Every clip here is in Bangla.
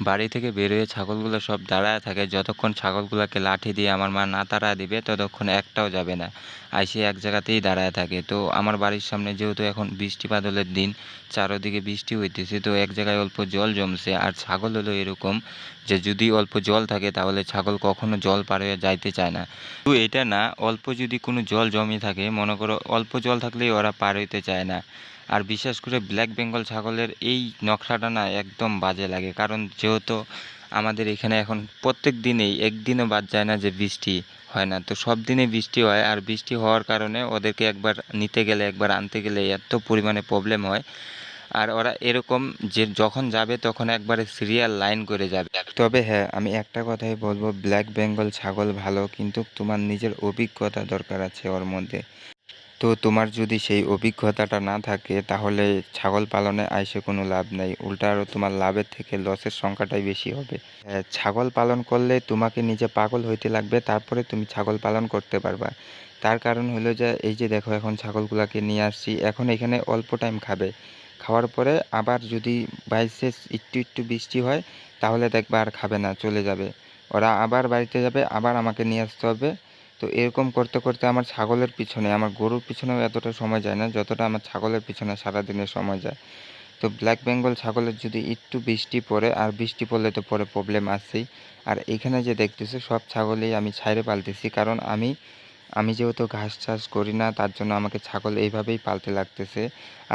বাড়ি থেকে বেরোয় ছাগলগুলো সব দাঁড়ায় থাকে। যতক্ষণ ছাগলগুলোকে লাঠি দিয়ে আমার মা না তাড়া দিবে, ততক্ষণ একটাও যাবে না। আইসে এক জায়গাতেই দাঁড়ায় থাকে। তো আমার বাড়ির সামনে যেহেতু এখন বৃষ্টি বাদলের দিন, চারোদিকে বৃষ্টি হইতেছে, তো এক জায়গায় অল্প জল জমছে। আর ছাগল হলো এরকম যে যদি অল্প জল থাকে তাহলে ছাগল কখনো জল পার হয়ে যাইতে চায় না। তো এটা না, অল্প যদি কোনো জল জমে থাকে, মনে করো অল্প জল থাকলেই ওরা পার হইতে চায় না। আর বিশেষ করে ব্ল্যাক বেঙ্গল ছাগলের এই নকশাটা না একদম বাজে লাগে। কারণ যেহেতু আমাদের এখানে এখন প্রত্যেক দিনেই একদিনও বাদ যায় না যে বৃষ্টি হয় না। তো সব দিনে বৃষ্টি হয় আর বৃষ্টি হওয়ার কারণে ওদেরকে একবার নিতে গেলে, একবার আনতে গেলে এত পরিমাণে প্রবলেম হয়। আর ওরা এরকম যে যখন যাবে তখন একবারে সিরিয়াল লাইন করে যাবে। তবে হ্যাঁ আমি একটা কথাই বলব ব্ল্যাক বেঙ্গল ছাগল ভালো কিন্তু তোমার নিজের অভিজ্ঞতা দরকার আছে ওর মধ্যে। তো তোমার যদি সেই অভিজ্ঞতাটা না থাকে তাহলে ছাগল পালনে আইসে কোনো লাভ নেই। উল্টা আরও তোমার লাভের থেকে লসের সংখ্যাটাই বেশি হবে। হ্যাঁ, ছাগল পালন করলে তোমাকে নিজে পাগল হইতে লাগবে তারপরে তুমি ছাগল পালন করতে পারবা। তার কারণ হলো যে এই যে দেখো এখন ছাগলগুলোকে নিয়ে আসছি এখন এখানে অল্প টাইম খাবে। খাওয়ার পরে আবার যদি বাইসে একটু একটু বৃষ্টি হয়, তাহলে দেখবা আর খাবে না, চলে যাবে। ওরা আবার বাড়িতে যাবে, আবার আমাকে নিয়ে আসতে হবে। তো এরকম করতে করতে আমার ছাগলের পিছনে, আমার গরুর পিছনেও এতটা সময় যায় না, যতটা আমার ছাগলের পিছনে সারাদিনের সময় যায়। তো ব্ল্যাক বেঙ্গল ছাগলের যদি একটু বৃষ্টি পড়ে, আর বৃষ্টি পড়লে তো পরে প্রবলেম আসছেই আর এখানে যে দেখতেছো, সব ছাগলেই আমি ছাইরে পালতেছি, কারণ আমি আমি যেহেতু ঘাস চাষ করি না, তার জন্য আমাকে ছাগল এইভাবেই পালতে লাগতেছে।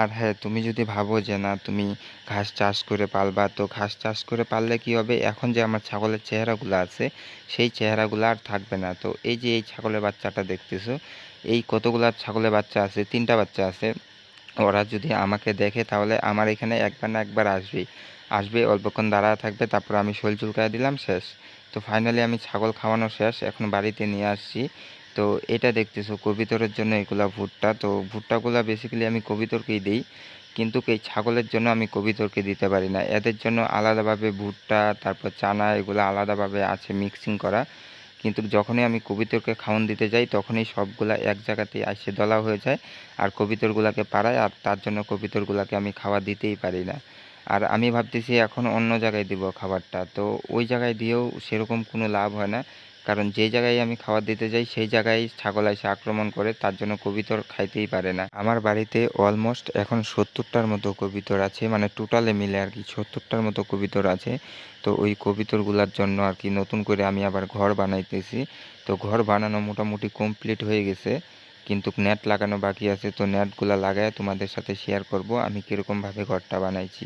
আর হ্যাঁ তুমি যদি ভাবো যে না, তুমি ঘাস চাষ করে পালবা, তো ঘাস চাষ করে পাললে কি হবে? এখন যে আমার ছাগলের চেহারাগুলো আছে, সেই চেহারাগুলো আর থাকবে না। তো এই যে এই ছাগলের বাচ্চাটা দেখতেছো, এই কতগুলা ছাগলের বাচ্চা আছে? তিনটা বাচ্চা আছে। ওরা যদি আমাকে দেখে, তাহলে আমার এখানে একবার না একবার আসবেই। আসবে, অল্পক্ষণ দাঁড়া থাকবে, তারপর আমি শৈল চুলকায় দিলাম, শেষ। তো ফাইনালি আমি ছাগল খাওয়ানো শেষ, এখন বাড়িতে নিয়ে আসছি। তো এটা দেখতেছো, কবিতরের জন্য এগুলা ভুট্টা। তো ভুট্টাগুলা বেসিক্যালি আমি কবিতরকেই দিই, কিন্তু এই ছাগলের জন্য আমি কবিতরকে দিতে পারি না। এদের জন্য আলাদাভাবে ভুট্টা, তারপর চানা, এগুলো আলাদাভাবে আছে মিক্সিং করা। কিন্তু যখনই আমি কবিতরকে খাওয়ান দিতে যাই, তখনই সবগুলা এক জায়গাতেই আসে, দলা হয়ে যায়। আর কবিতরগুলাকে পাড়ায়, আর তার জন্য কবিতরগুলাকে আমি খাওয়া দিতেই পারি না। আর আমি ভাবতেছি এখন অন্য জায়গায় দিব খাবারটা। তো ওই জায়গায় দিয়েও সেরকম কোনো লাভ হয় না। কারণ যে জায়গায় আমি খাবার দিতে যাই, সেই জায়গায় ছাগল এসে আক্রমণ করে, তার জন্য কবিতর খাইতেই পারে না। আমার বাড়িতে অলমোস্ট এখন সত্তরটার মতো কবিতর আছে মানে টোটালে মিলে আর কি সত্তরটার মতো কবিতর আছে। তো ওই কবিতরগুলার জন্য আর কি নতুন করে আমি আবার ঘর বানাইতেছি। তো ঘর বানানো মোটামুটি কমপ্লিট হয়ে গেছে, কিন্তু নেট লাগানো বাকি আছে। তো নেটগুলো লাগায় তোমাদের সাথে শেয়ার করব, আমি কীরকমভাবে ঘরটা বানাইছি।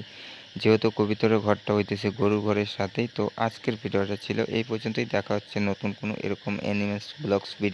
যেহেতু কবিতরের ঘরটা হইতেছে গরুর ঘরের সাথেই, তো আজকের ভিডিওটা ছিল এই পর্যন্তই। দেখা হচ্ছে নতুন কোনো এরকম অ্যানিমেলস ব্লগস ভিডিও